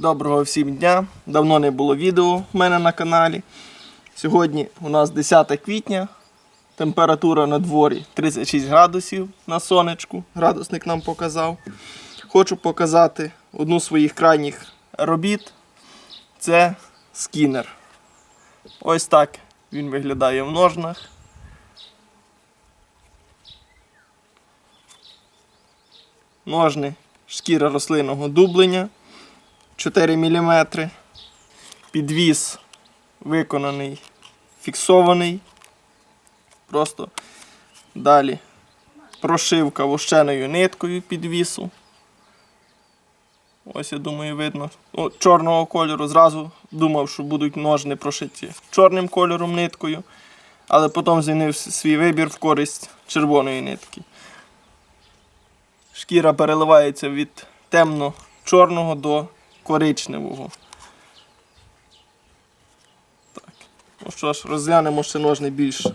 Доброго всім дня. Давно не було відео в мене на каналі. Сьогодні у нас 10 квітня. Температура на дворі 36 градусів на сонечку. Градусник нам показав. Хочу показати одну з своїх крайніх робіт. Це скінер. Ось так він виглядає в ножнах. Ножни шкіра рослинного дублення 4 мм. Підвіз виконаний, фіксований. Просто далі прошивка вощеною ниткою підвісу. Ось я думаю, видно. О, чорного кольору. Зразу думав, що будуть ножни прошиті чорним кольором ниткою, але потім змінив свій вибір в користь червоної нитки. Шкіра переливається від темно-чорного до коричневого. Так. Ну що ж, розглянемо ще ножни більш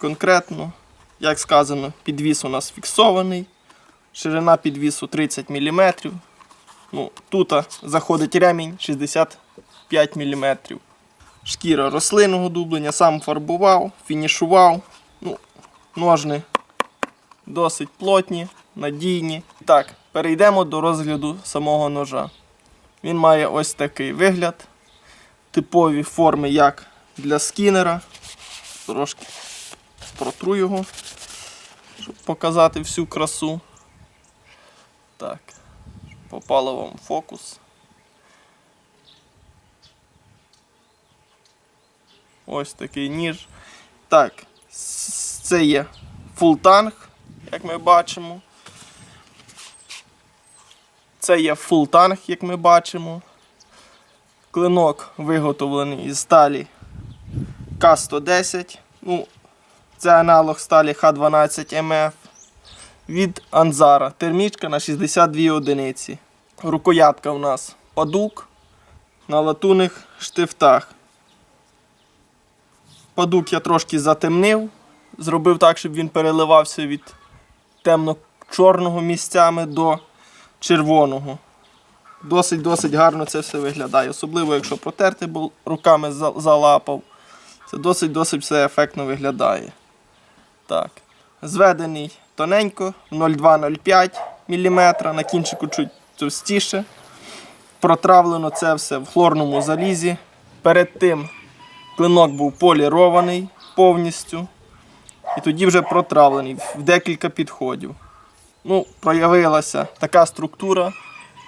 конкретно. Як сказано, підвіс у нас фіксований. Ширина підвісу 30 мм. Ну, тут заходить ремінь 65 мм. Шкіра рослинного дублення, сам фарбував, фінішував. Ну, ножни досить плотні, надійні. Так, перейдемо до розгляду самого ножа. Він має ось такий вигляд. Типові форми, як для скінера. Трошки протру його, щоб показати всю красу. Так, попало вам фокус. Ось такий ніж. Так, це є фултанг, як ми бачимо. Це є фултанг, як ми бачимо. Клинок виготовлений із сталі К110. Ну, це аналог сталі Х12 МФ. Від Анзара. Термічка на 62 одиниці. Рукоятка у нас падук на латунних штифтах. Падук я трошки затемнив. Зробив так, щоб він переливався від темно-чорного місцями до червоного. Досить-досить гарно це все виглядає. Особливо, якщо протерти руками залапав. Це досить-досить все ефектно виглядає. Так. Зведений тоненько, 0,2-0,5 мм, на кінчику чуть товстіше. Протравлено це все в хлорному залізі. Перед тим клинок був полірований повністю. І тоді вже протравлений в декілька підходів. Ну, проявилася така структура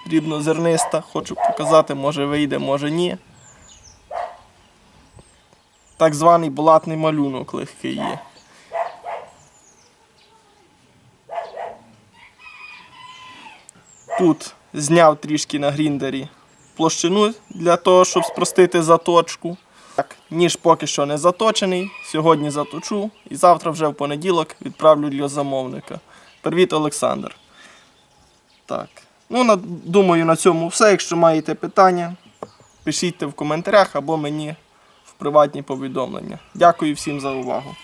дрібнозерниста. Хочу показати, може вийде, може ні. Так званий булатний малюнок легкий є. Тут зняв трішки на гріндері площину для того, щоб спростити заточку. Так, ніж поки що не заточений. Сьогодні заточу і завтра вже в понеділок відправлю для замовника. Привіт, Олександр. Так. Ну, думаю, на цьому все. Якщо маєте питання, пишіть в коментарях або мені в приватні повідомлення. Дякую всім за увагу.